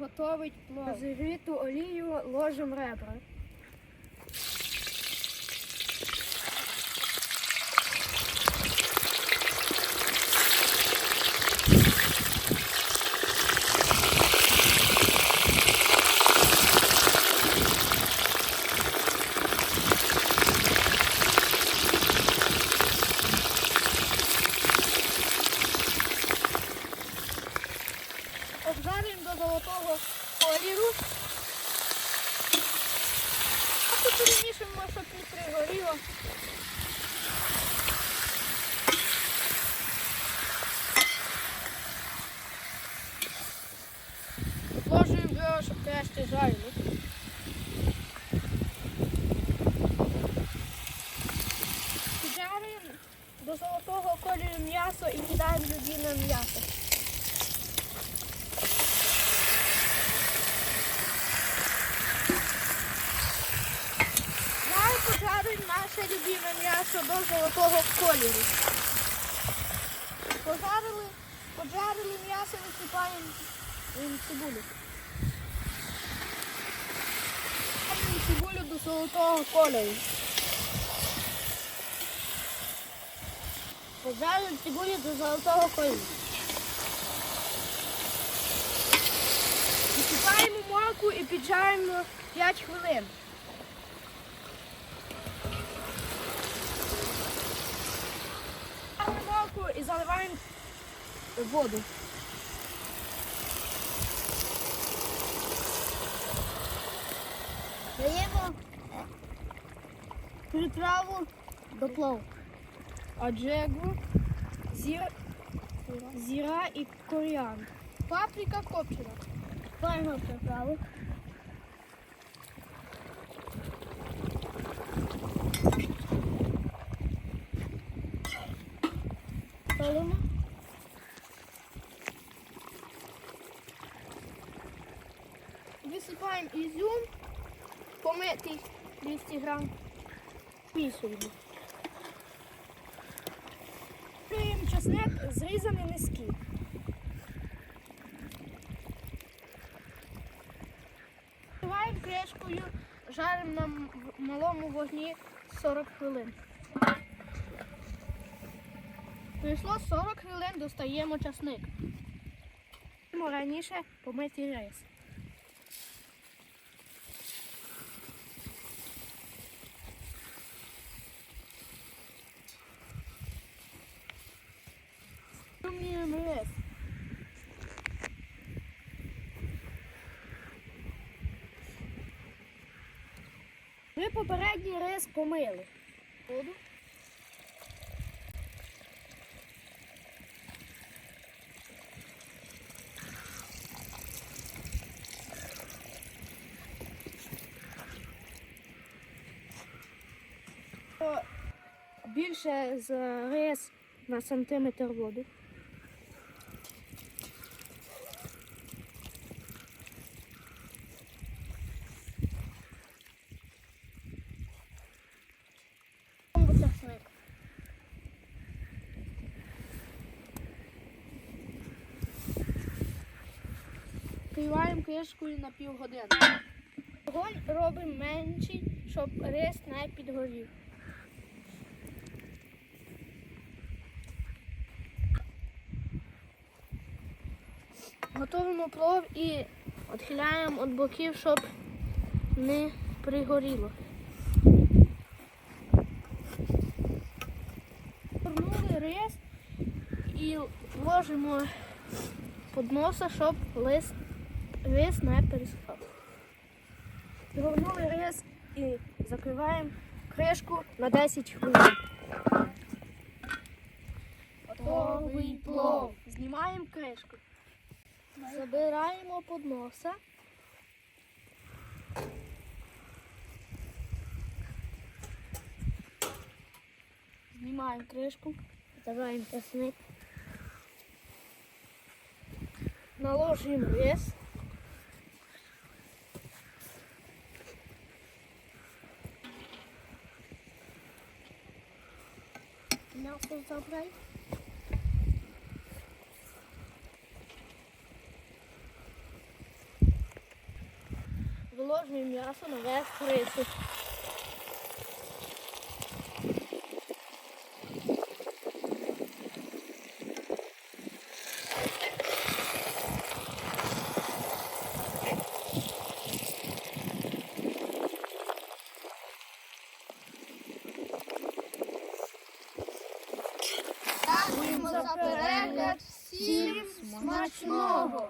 готовить плов. Розігріту олію ложимо ребра. Золотого кольору. А тут перемішуємо, щоб не пригоріло. Ложуємо його, щоб краще жарило. Піджарюємо до золотого кольору м'ясо і кидаємо людине м'ясо. М'ясо до золотого кольору. Пожарили, поджарили м'ясо, висипаємо цибулю. Цибулю до золотого кольору. Поджарили цибулю до золотого кольору. Висипаємо морку і піджаримо 5 хвилин. Ставимо і заливаємо воду. Даємо приправу до плову. Аджегу, зір, зіра і коріандр. Паприка копчена. Ставимо приправу. Висипаємо ізюм, помитий 200 грам, місуємо. Плюємо чесник, зрізаний низький. Накриваємо кришкою, жаримо на малому вогні 40 хвилин. Пройшло 40 хвилин, достаємо часник. Раніше помитий рис. Ми попередній рис помили. Воду. Більше з рис на сантиметр воду. Часник. Криваємо кришкою на півгодини. Вогонь робимо менший, щоб рис не підгорів. Готуємо плов і відхиляємо від боків, щоб не пригоріло. Вернули рис і ложимо під носа, щоб лист, рис не пересихав. Згорнули рис і закриваємо кришку на 10 хвилин. Готовий плов. Знімаємо кришку. Забираємо під носа. Знімаємо кришку, забираємо часник. Наложуємо рис. нахуй забрать. Вложне м'ясо на весь крису. Дякуємо за перегляд. Всім смачного!